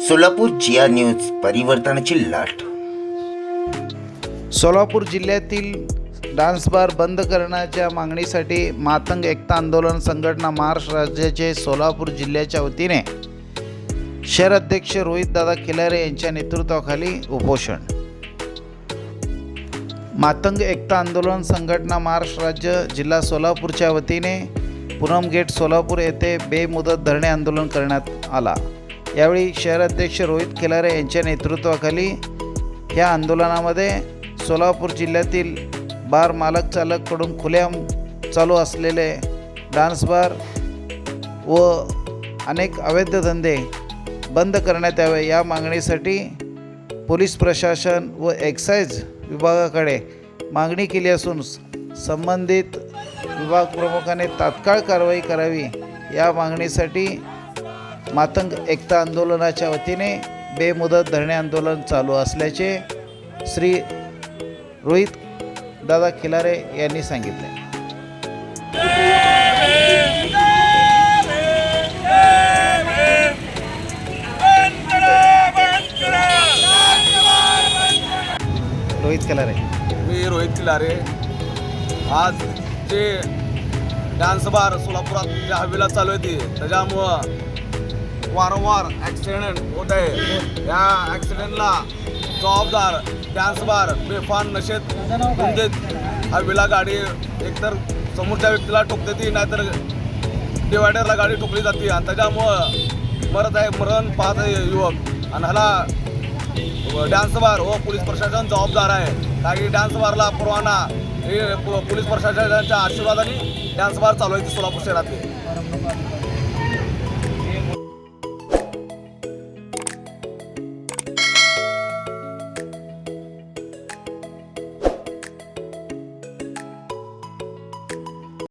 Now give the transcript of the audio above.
सोलापूर जिया news परिवर्तनाची लाट. सोलापूर जिल्ह्यातील डान्स बार बंद करण्याच्या मागणीसाठी मातंग एकता आंदोलन संघटना महाराष्ट्र राज्याचे सोलापूर जिल्ह्याच्या वतीने शहर अध्यक्ष रोहितदादा खिलारे यांच्या नेतृत्वाखाली उपोषण. मातंग एकता आंदोलन संघटना महाराष्ट्र राज्य जिल्हा सोलापूरच्या वतीने पुनम गेट सोलापूर येथे बेमुदत धरणे आंदोलन करण्यात आला. यावेळी शहराध्यक्ष रोहित खिलारे यांच्या नेतृत्वाखाली या आंदोलनामध्ये सोलापूर जिल्ह्यातील बार मालक चालककडून खुल्या चालू असलेले डान्स बार व अनेक अवैध धंदे बंद करण्यात यावे या मागणीसाठी पोलीस प्रशासन व एक्साईज विभागाकडे मागणी केली असून संबंधित विभाग प्रमुखाने तात्काळ कारवाई करावी या मागणीसाठी मातंग एकता आंदोलनाच्या वतीने बेमुदत धरणे आंदोलन चालू असल्याचे श्री रोहित दादा खिलारे यांनी सांगितले. रोहित खिलारे. मी रोहित खिलारे. आज जे डान्स बार सोलापुरात ज्या हवेला चालू आहे ती त्याच्यामुळं वारंवार ॲक्सिडेंट होत आहे या ॲक्सिडेंटला जबाबदार डान्स बार बेफान नशेत म्हणजे हवेला गाडी एकतर समोरच्या व्यक्तीला ठोकते ती नाहीतर डिवायडरला गाडी ठोकली जाते. आणि त्याच्यामुळं मरत आहे मरण पाहत आहे युवक. आणि ह्याला डॅन्स बार व पोलीस प्रशासन जबाबदार आहे. कारण की डान्स बारला परवाना हे पोलीस प्रशासनाच्या आशीर्वादाने डान्स बार चालू आहे सोलापूर शहरातली.